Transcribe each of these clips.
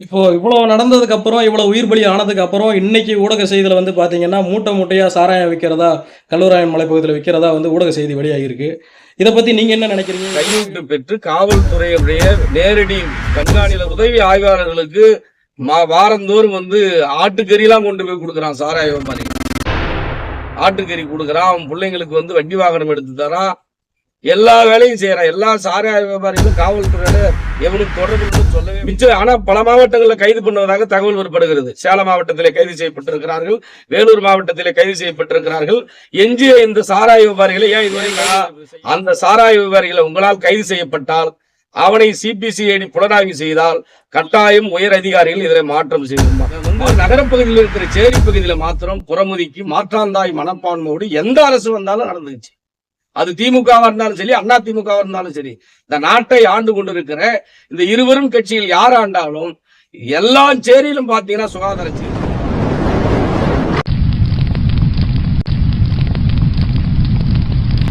இப்போ இவ்வளோ நடந்ததுக்கு அப்புறம் இவ்வளோ உயிர் பலி ஆனதுக்கு அப்புறம் இன்னைக்கு ஊடக செய்தியில் வந்து பார்த்தீங்கன்னா மூட்டை மூட்டையாக சாராயம் விற்கிறதா கல்லூராயன் மலைப்பகுதியில் விற்கிறதா வந்து ஊடக செய்தி வெளியாகிருக்கு இதை பற்றி நீங்கள் என்ன நினைக்கிறீங்க? கையூட்டு பெற்று காவல்துறையுடைய நேரடி கண்காணியில உதவி ஆய்வாளர்களுக்கு மா- வாரந்தோறும் வந்து ஆட்டுக்கறிலாம் கொண்டு போய் கொடுக்குறான் சாராய வியாபாரி ஆட்டுக்கறி கொடுக்குறான் அவன் பிள்ளைங்களுக்கு வந்து வண்டி வாகனம் எடுத்து தரான். எல்லா வேலையும் செய்யறான். எல்லா சாராய வியாபாரிகளும் காவல்துறையில எவனுக்கு தொடர்பு சொல்லவே மிச்சம் ஆனா பல மாவட்டங்களில் கைது பண்ணுவதாக தகவல் வரப்படுகிறது. சேலம் மாவட்டத்திலே கைது செய்யப்பட்டிருக்கிறார்கள். வேலூர் மாவட்டத்திலே கைது செய்யப்பட்டிருக்கிறார்கள். எஞ்சிய இந்த சாராய வியாபாரிகளை ஏன் இதுவரை அந்த சாராய வியாபாரிகளை உங்களால் கைது செய்யப்பட்டால் அவனை சிபிசிஐடி புலனாய்வு செய்தால் கட்டாயம் உயர் அதிகாரிகள் இதில் மாற்றம் வந்து நகரப்பகுதியில் இருக்கிற சேரி பகுதியில மாத்திரம் புறமுதிக்கு மாற்றாந்தாய் மனப்பான்மையோடு எந்த அரசு வந்தாலும் நடந்துச்சு அது திமுகவா இருந்தாலும் சரி அண்ணா திமுகவா இருந்தாலும் சரி இந்த நாட்டை ஆண்டு கொண்டிருக்கிற இந்த இருவரும் கட்சியில் யார் ஆண்டாலும் எல்லா சேரியிலும் பாத்தீங்கன்னா சுகாதார சேரி.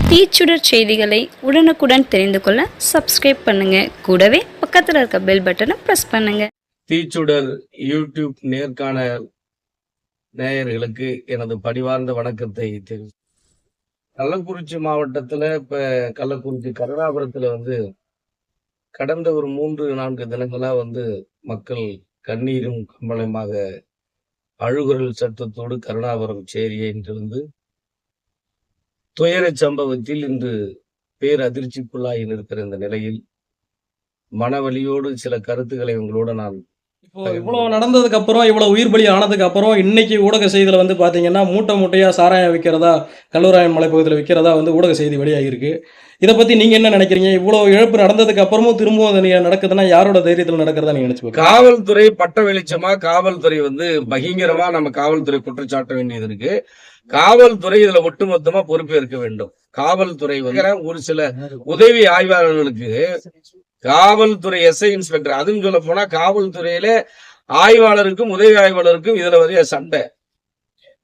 தீச்சுடர் செய்திகளை உடனுக்குடன் தெரிந்து கொள்ள சப்ஸ்கிரைப் பண்ணுங்க. கூடவே பக்கத்தில் இருக்க பெல் பட்டனை ப்ரெஸ் பண்ணுங்க. தீச்சுடர் யூடியூப் நேர்காணல் நேயர்களுக்கு எனது பணிவார்ந்த வணக்கத்தை தெரிவி கள்ளக்குறிச்சி மாவட்டத்துல இப்ப கள்ளக்குறிச்சி கருணாபுரத்துல வந்து கடந்த ஒரு மூன்று நான்கு தினங்களா வந்து மக்கள் கண்ணீரும் கம்பளமாக அழுகுரல் சத்தத்தோடு கருணாபுரம் சேரியை இன்று துயரச் சம்பவத்தில் இன்று பேரதிர்ச்சிக்குள்ளாகி நிற்கிற இந்த நிலையில் மனவழியோடு சில கருத்துக்களை உங்களோட நான் இப்போ இவ்வளோ நடந்ததுக்கு அப்புறம் இவ்வளோ உயிர் பலி ஆனதுக்கு அப்புறம் இன்னைக்கு ஊடக செய்தியில் வந்து பார்த்தீங்கன்னா மூட்டை மூட்டையாக சாராயம் விற்கிறதா கல்லூராயன் மலைப்பகுதியில் விற்கிறதா வந்து ஊடக செய்தி வெளியாகிருக்கு இதை பற்றி நீங்கள் என்ன நினைக்கிறீங்க? இவ்வளோ இழப்பு நடந்ததுக்கு அப்புறமும் திரும்பவும் அது நடக்குதுன்னா யாரோட தைரியத்தில் நடக்கிறதா நீங்கள் நினச்சி காவல்துறை பட்ட வெளிச்சமா காவல்துறை வந்து பகிங்கரமா நம்ம காவல்துறை குற்றச்சாட்ட வேண்டியது இருக்கு. காவல்துறை இதுல ஒட்டுமொத்தமா பொறுப்பேற்க வேண்டும். காவல்துறை வந்து ஒரு சில உதவி ஆய்வாளர்களுக்கு காவல்துறை எஸ்ஐ இன்ஸ்பெக்டர் அதுவும் சொல்ல போனா காவல்துறையில ஆய்வாளருக்கும் உதவி ஆய்வாளருக்கும் இதுல வரைய சண்டை.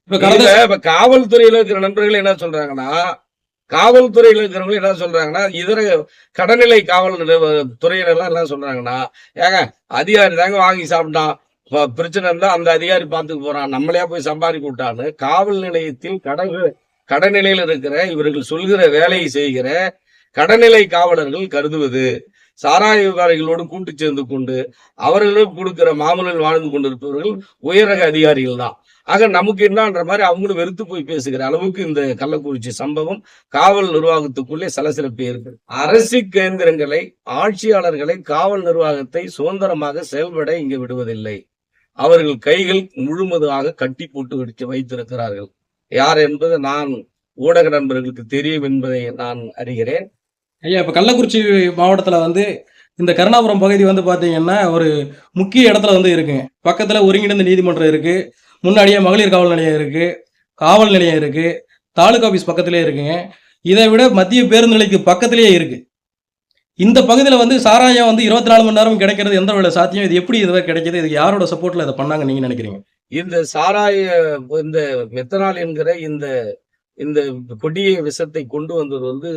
இப்போ காவல்துறையில இருக்கிற நண்பர்கள் என்ன சொல்றாங்கன்னா காவல்துறையில இருக்கிறவங்க என்ன சொல்றாங்கன்னா இதர கடநிலை காவல் துறையினர்லாம் என்ன சொல்றாங்கன்னா ஏங்க அதிகாரி தாங்க வாங்கி சாப்பிட்டான். இப்ப பிரச்சனை இருந்தா அந்த அதிகாரி பார்த்துக்க போறான். நம்மளையா போய் சம்பாதிக்க விட்டான்னு காவல் நிலையத்தில் கடன் கடநிலையில் இருக்கிற இவர்கள் சொல்கிற வேலையை செய்கிற கடநிலை காவலர்கள் கருதுவது. சாராய வியாபாரிகளோடு கூட்டு சேர்ந்து கொண்டு அவர்களும் கொடுக்கிற மாமூலில் வாழ்ந்து கொண்டிருப்பவர்கள் உயரக அதிகாரிகள் தான் ஆக நமக்கு என்னன்ற மாதிரி அவங்களும் வெறுத்து போய் பேசுகிற அளவுக்கு இந்த கள்ளக்குறிச்சி சம்பவம் காவல் நிர்வாகத்துக்குள்ளே சலசலப்பு இருக்கு அரசு கேந்திரங்களை ஆட்சியாளர்களை காவல் நிர்வாகத்தை சுதந்திரமாக செயல்பட இங்கு விடுவதில்லை. அவர்கள் கைகள் முழுவதுமாக கட்டி போட்டு வச்சு வைத்திருக்கிறார்கள். யார் என்பது நான் ஊடக நண்பர்களுக்கு தெரியும் என்பதை நான் அறிகிறேன். ஐயா இப்போ கள்ளக்குறிச்சி மாவட்டத்தில் வந்து இந்த கருணாபுரம் பகுதி வந்து பார்த்தீங்கன்னா ஒரு முக்கிய இடத்துல வந்து இருக்குங்க பக்கத்தில் ஒருங்கிணைந்த நீதிமன்றம் இருக்குது முன்னாடியே மகளிர் காவல் நிலையம் இருக்குது காவல் நிலையம் இருக்குது தாலுகா ஆஃபீஸ் பக்கத்திலே இருக்குங்க இதை விட மத்திய பேருந்து நிலைக்கு பக்கத்திலேயே இருக்குது இந்த பகுதியில் வந்து சாராயம் வந்து இருபத்தி நாலு மணி நேரம் கிடைக்கிறது எந்த வேலை சாத்தியம்? இது எப்படி இதுவரை கிடைக்குது இது யாரோட சப்போர்ட்டில் இதை பண்ணாங்க நீங்கள் நினைக்கிறீங்க? இந்த சாராய இந்த மெத்தனால் என்கிற இந்த இந்த கொடிய விஷத்தை கொண்டு வந்தது வந்து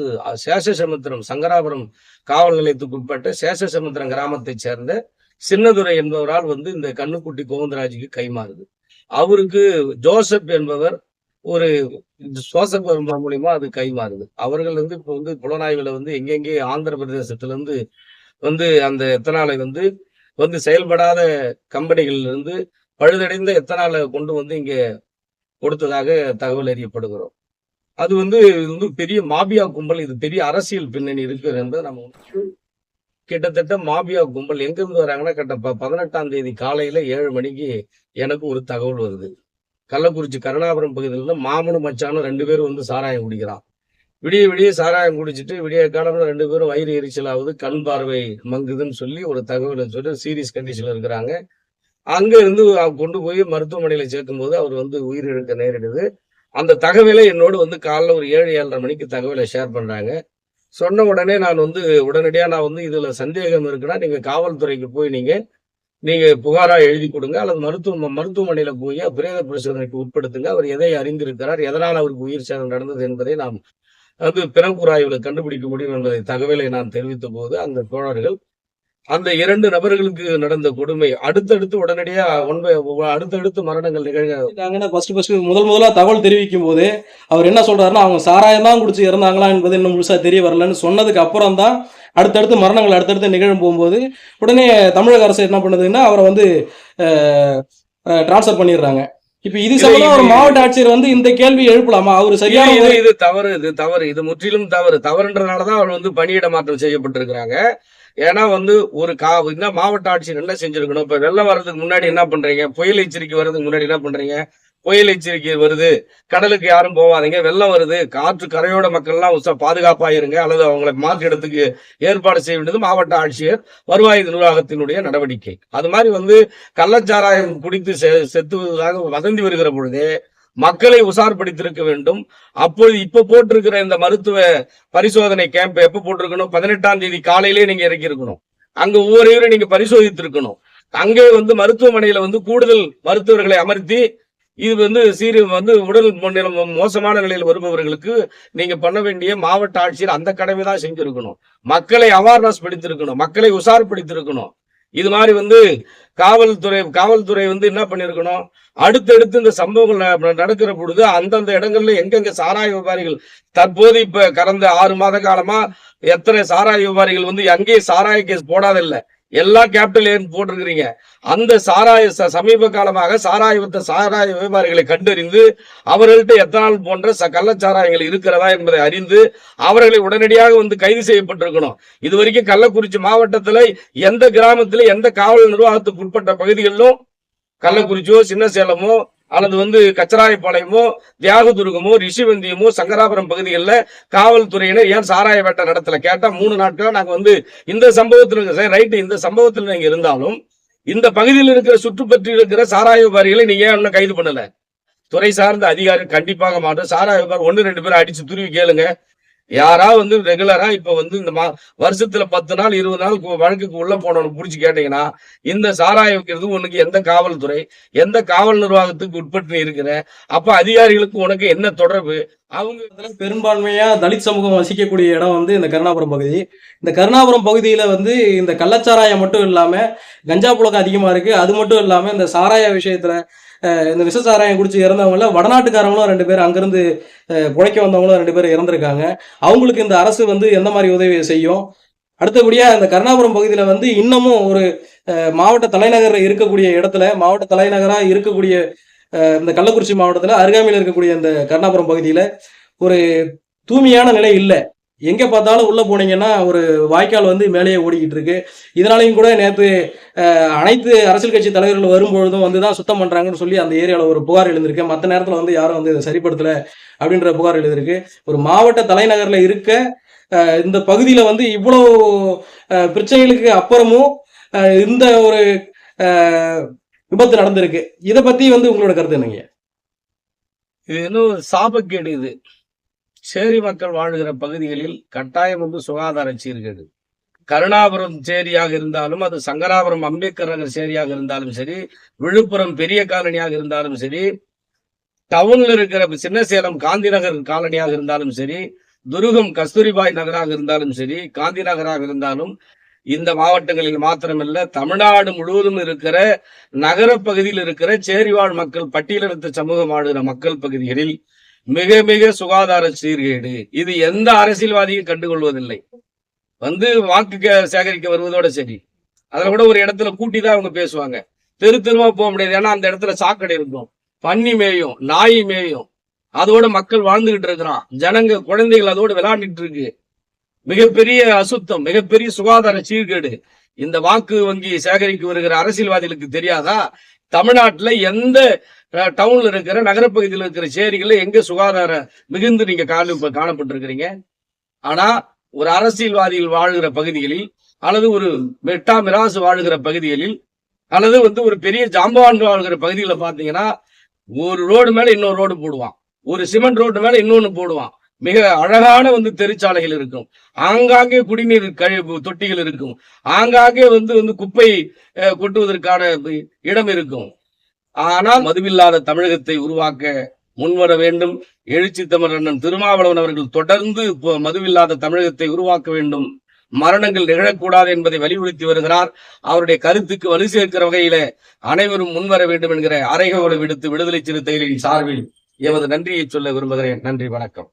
சேஷசமுத்திரம் சங்கராபுரம் காவல் நிலையத்துக்கு உட்பட்ட சேஷசமுத்திரம் கிராமத்தைச் சேர்ந்த சின்னதுரை என்பவரால் வந்து இந்த கண்ணுக்குட்டி கோவிந்தராஜுக்கு கைமாறுது அவருக்கு ஜோசப் என்பவர் ஒரு சுவாச என்பவர் மூலியமா அது கைமாறுது அவர்கள் வந்து இப்போ வந்து புலனாய்வுல வந்து எங்கெங்கே ஆந்திர பிரதேசத்துல இருந்து வந்து அந்த எத்தனாலை வந்து வந்து செயல்படாத கம்பெனிகள்ல இருந்து பழுதடைந்த எத்தனாலை கொண்டு வந்து இங்க கொடுத்ததாக தகவல் அறியப்படுகிறோம் அது வந்து இது வந்து பெரிய மாபியா கும்பல் இது பெரிய அரசியல் பின்னணி இருக்கு என்பதை நம்ம கிட்டத்தட்ட மாபியா கும்பல் எங்க இருந்து வராங்கன்னா கிட்ட பதினெட்டாம் தேதி காலையில ஏழு மணிக்கு எனக்கு ஒரு தகவல் வருது. கள்ளக்குறிச்சி கருணாபுரம் பகுதியில் மாமனும் மச்சானும் ரெண்டு பேரும் வந்து சாராயம் குடிக்கிறான். விடிய விடிய சாராயம் குடிச்சிட்டு விடிய காலம்ல ரெண்டு பேரும் வயிறு எரிச்சலாவது கண் பார்வை மங்குதுன்னு சொல்லி ஒரு தகவலை சொல்லி சீரியஸ் கண்டிஷன்ல இருக்கிறாங்க. அங்க இருந்து கொண்டு போய் மருத்துவமனையில சேர்க்கும் போது அவர் வந்து உயிரிழக்க நேரிடுது. அந்த தகவலை என்னோடு வந்து காலைல ஒரு ஏழு ஏழரை மணிக்கு தகவலை ஷேர் பண்ணுறாங்க சொன்ன உடனே நான் வந்து உடனடியாக நான் வந்து இதில் சந்தேகம் இருக்குன்னா நீங்கள் காவல்துறைக்கு போய் நீங்கள் நீங்கள் புகாராக எழுதி கொடுங்க அல்லது மருத்துவ மருத்துவமனையில் போய் பிரேத பரிசோதனைக்கு உட்படுத்துங்க. அவர் எதை அறிந்திருக்கிறார் எதனால் அவருக்கு உயிர் சேதம் நடந்தது என்பதை நாம் வந்து பிறப்புராய்வுல கண்டுபிடிக்க முடியும் என்பதை தகவலை நான் தெரிவித்த போது அந்த தோழர்கள் அந்த இரண்டு நபர்களுக்கு நடந்த கொடுமை அடுத்தடுத்து உடனடியா ஒன்பது அடுத்தடுத்து மரணங்கள் நிகழ்க ஃபர்ஸ்ட் ஃபர்ஸ்ட் முதல் முதலா தகவல் தெரிவிக்கும் போது அவர் என்ன சொல்றாருன்னா அவங்க சாராயம் தான் குடிச்சு இறந்தாங்களா என்பது இன்னும் முழுசா தெரிய வரலன்னு சொன்னதுக்கு அப்புறம் தான் அடுத்தடுத்து மரணங்கள் அடுத்தடுத்து நிகழும் போகும்போது உடனே தமிழக அரசு என்ன பண்ணுதுன்னா அவரை வந்து டிரான்ஸ்ஃபர் பண்ணிடுறாங்க. இப்போ இது சம்பந்தமா ஒரு மாவட்ட ஆட்சியர் வந்து இந்த கேள்வி எழுப்பலாமா? அவர் சரியான இது இது தவறு இது தவறு இது முற்றிலும் தவறு. தவறுன்றனாலதான் அவர் வந்து பணியிட மாற்றம் செய்யப்பட்டிருக்கிறாங்க. ஏன்னா வந்து ஒரு கா மாவட்ட ஆட்சியர் என்ன செஞ்சிருக்கணும்? இப்ப வெள்ளம் வர்றதுக்கு முன்னாடி என்ன பண்றீங்க? புயல் எச்சரிக்கை வர்றதுக்கு முன்னாடி என்ன பண்றீங்க? புயல் எச்சரிக்கை வருது. கடலுக்கு யாரும் போகாதீங்க. வெள்ளம் வருது. காற்று கரையோட மக்கள்லாம் உச- பாதுகாப்பாயிருங்க. அல்லது அவங்களை மாற்று இடத்துக்கு ஏற்பாடு செய்ய வேண்டியது மாவட்ட ஆட்சியர் வருவாய் நிர்வாகத்தினுடைய நடவடிக்கை. அது மாதிரி வந்து கள்ளச்சாராயம் குடித்து செ- செத்துவதாக வதந்தி வருகிற பொழுதே மக்களை உசார்படுத்தியிருக்க வேண்டும். அப்பொழுது இப்ப போட்டிருக்கிற இந்த மருத்துவ பரிசோதனை கேம்ப் எப்ப போட்டிருக்கணும்? பதினெட்டாம் தேதி காலையிலேயே நீங்க இறக்கி இருக்கணும் அங்க ஒவ்வொரு நீங்க பரிசோதித்திருக்கணும். அங்கே வந்து மருத்துவமனையில வந்து கூடுதல் மருத்துவர்களை அமர்த்தி இது வந்து சீரு வந்து உடல் மண்டலம் மோசமான நிலையில் வருபவர்களுக்கு நீங்க பண்ண வேண்டிய மாவட்ட ஆட்சியர் அந்த கடமை தான் செஞ்சிருக்கணும். மக்களை அவேர்னஸ் படித்திருக்கணும். மக்களை உசார்படுத்திருக்கணும் இது மாதிரி வந்து காவல்துறை காவல்துறை வந்து என்ன பண்ணிருக்கணும்? அடுத்தடுத்து இந்த சம்பவங்கள் நடக்கிற பொழுது அந்தந்த இடங்கள்ல எங்கெங்க சாராய வியாபாரிகள் தற்போது இப்ப கடந்த ஆறு மாத காலமா எத்தனை சாராய வியாபாரிகள் வந்து எங்கேயும் சாராய கேஸ் போடாதில்ல எல்லா கேபிட்டல் ஏன் போட்டிருக்கிறீங்க. அந்த சாராய ச- சமீப காலமாக சாராய சாராய வியாபாரிகளை கண்டறிந்து அவர்கள்ட்ட எத்தனால் போன்ற ச கள்ளச்சாராயங்கள் இருக்கிறதா என்பதை அறிந்து அவர்களை உடனடியாக வந்து கைது செய்யப்பட்டிருக்கணும். இது வரைக்கும் கள்ளக்குறிச்சி மாவட்டத்தில் எந்த கிராமத்தில் எந்த காவல் நிர்வாகத்துக்கு உட்பட்ட பகுதிகளிலும் கள்ளக்குறிச்சியோ சின்ன சேலமோ அல்லது வந்து கச்சராயப்பாளையமோ தியாகதுருகமோ ரிஷிவந்தியமோ சங்கராபுரம் பகுதிகளில் காவல்துறையினர் ஏன் சாராய வேட்டை நடத்தல? கேட்டா மூணு நாட்களா நாங்க வந்து இந்த சம்பவத்தில் சார் ரைட்டு இந்த சம்பவத்தில் நீங்க இருந்தாலும் இந்த பகுதியில் இருக்கிற சுற்றுப்பற்றி இருக்கிற சாராய வியாபாரிகளை நீங்க ஏன் இன்னும் கைது பண்ணல? துறை சார்ந்த அதிகாரி கண்டிப்பாக மாட்டோம் சாராய வியாபாரம் ஒன்று ரெண்டு பேரும் அடிச்சு துருவி கேளுங்க. யாரா வந்து ரெகுலரா இப்ப வந்து இந்த மா வருஷத்துல பத்து நாள் இருபது நாள் வழக்குக்கு உள்ள போனவனு புடிச்சு கேட்டீங்கன்னா இந்த சாராயம் வைக்கிறது உனக்கு எந்த காவல்துறை எந்த காவல் நிர்வாகத்துக்கு உட்பட்டு இருக்கிற அப்ப அதிகாரிகளுக்கு உனக்கு என்ன தொடர்பு? அவங்க பெரும்பான்மையா தலித் சமூகம் வசிக்கக்கூடிய இடம் வந்து இந்த கருணாபுரம் பகுதி. இந்த கருணாபுரம் பகுதியில வந்து இந்த கள்ளச்சாராயம் மட்டும் இல்லாம கஞ்சா புழக்கம் அதிகமா இருக்கு. அது மட்டும் இல்லாம இந்த சாராய விஷயத்துல இந்த விஷ சாராயம் குடிச்சு இறந்தவங்கள வடநாட்டுக்காரங்களும் ரெண்டு பேர் அங்கிருந்து புழைக்க வந்தவங்களும் ரெண்டு பேர் இறந்துருக்காங்க. அவங்களுக்கு இந்த அரசு வந்து எந்த மாதிரி உதவி செய்யும்? அடுத்தபடியா இந்த கருணாபுரம் பகுதியில வந்து இன்னமும் ஒரு மாவட்ட தலைநகர் இருக்கக்கூடிய இடத்துல மாவட்ட தலைநகரா இருக்கக்கூடிய இந்த கள்ளக்குறிச்சி மாவட்டத்தில் அருகாமையில் இருக்கக்கூடிய இந்த கருணாபுரம் பகுதியில் ஒரு தூய்மையான நிலை இல்லை. எங்கே பார்த்தாலும் உள்ளே போனீங்கன்னா ஒரு வாய்க்கால் வந்து மேலேயே ஓடிக்கிட்டு இருக்கு. இதனாலையும் கூட நேற்று அனைத்து அரசியல் கட்சி தலைவர்கள் வரும்பொழுதும் வந்து தான் சுத்தம் பண்ணுறாங்கன்னு சொல்லி அந்த ஏரியாவில் ஒரு புகார் எழுந்திருக்கு. மற்ற நேரத்தில் வந்து யாரும் வந்து இதை சரிப்படுத்தலை அப்படின்ற புகார் எழுந்திருக்கு. ஒரு மாவட்ட தலைநகரில் இருக்க இந்த பகுதியில் வந்து இவ்வளோ பிரச்சனைகளுக்கு அப்புறமும் இந்த ஒரு விபத்து நடந்திருக்கு. இதை பற்றி வந்து உங்களோட கருத்து என்னங்க? இது இன்னும் சாபக்கேடு இது. சேரி மக்கள் வாழுகிற பகுதிகளில் கட்டாயம் வந்து சுகாதார சீர்கேடு. கருணாபுரம் சேரியாக இருந்தாலும் அது சங்கராபுரம் அம்பேத்கர் நகர் சேரியாக இருந்தாலும் சரி விழுப்புரம் பெரிய காலனியாக இருந்தாலும் சரி டவுன்ல இருக்கிற சின்ன சேலம் காந்தி நகர் காலனியாக இருந்தாலும் சரி துருகம் கஸ்தூரிபாய் நகராக இருந்தாலும் சரி காந்தி நகராக இருந்தாலும் இந்த மாவட்டங்களில் மாத்திரமல்ல தமிழ்நாடு முழுவதும் இருக்கிற நகர பகுதியில் இருக்கிற சேரிவாழ் மக்கள் பட்டியலிடத்த சமூகம் வாழுகிற மக்கள் பகுதிகளில் மிக மிக சுகாதார சீர்கேடு. இது எந்த அரசியல்வாதியும் கண்டுகொள்வதில்லை. வந்து வாக்கு சேகரிக்க வருவதோட சரி. அதில் கூட ஒரு இடத்துல கூட்டி தான் அவங்க பேசுவாங்க. தெரு தெருவா போக முடியாது. ஏன்னா அந்த இடத்துல சாக்கடை இருக்கும். பன்னி மேயும் நாய் மேயும். அதோட மக்கள் வாழ்ந்துகிட்டு இருக்கிறான். ஜனங்க குழந்தைகள் அதோட விளையாண்டுட்டு இருக்கு. மிகப்பெரிய அசுத்தம் மிகப்பெரிய சுகாதார சீர்கேடு. இந்த வாக்கு வங்கி சேகரிக்க வருகிற அரசியல்வாதிகளுக்கு தெரியாதா? தமிழ்நாட்டில் எந்த டவுன்ல இருக்கிற நகரப்பகுதியில் இருக்கிற சேரிகளில் எங்க சுகாதார மிகுந்து நீங்க காண காணப்பட்டிருக்கிறீங்க? ஆனா ஒரு அரசியல்வாதிகள் வாழ்கிற பகுதிகளில் அல்லது ஒரு மெட்டா மிராசு வாழ்கிற பகுதிகளில் அல்லது வந்து ஒரு பெரிய ஜாம்பவான்கள் வாழ்கிற பகுதியில் பார்த்தீங்கன்னா ஒரு ரோடு மேல இன்னொரு ரோடு போடுவான். ஒரு சிமெண்ட் ரோடு மேல இன்னொன்னு போடுவான். மிக அழகான வந்து தெருச்சாலைகள் இருக்கும். ஆங்காங்கே குடிநீர் கழிவு தொட்டிகள் இருக்கும். ஆங்காங்கே வந்து வந்து குப்பை கொட்டுவதற்கான இடம் இருக்கும். ஆனால் மதுவில்லாத தமிழகத்தை உருவாக்க முன்வர வேண்டும். எழுச்சி தமிழ் திருமாவளவன் அவர்கள் தொடர்ந்து மதுவில்லாத தமிழகத்தை உருவாக்க வேண்டும். மரணங்கள் நிகழக்கூடாது என்பதை வலியுறுத்தி வருகிறார். அவருடைய கருத்துக்கு வலு சேர்க்கிற வகையில அனைவரும் முன்வர வேண்டும் என்கிற அறைகோடு விடுத்து விடுதலை சிறுத்தைகளின் சார்பில் எமது நன்றியை சொல்ல விரும்புகிறேன். நன்றி வணக்கம்.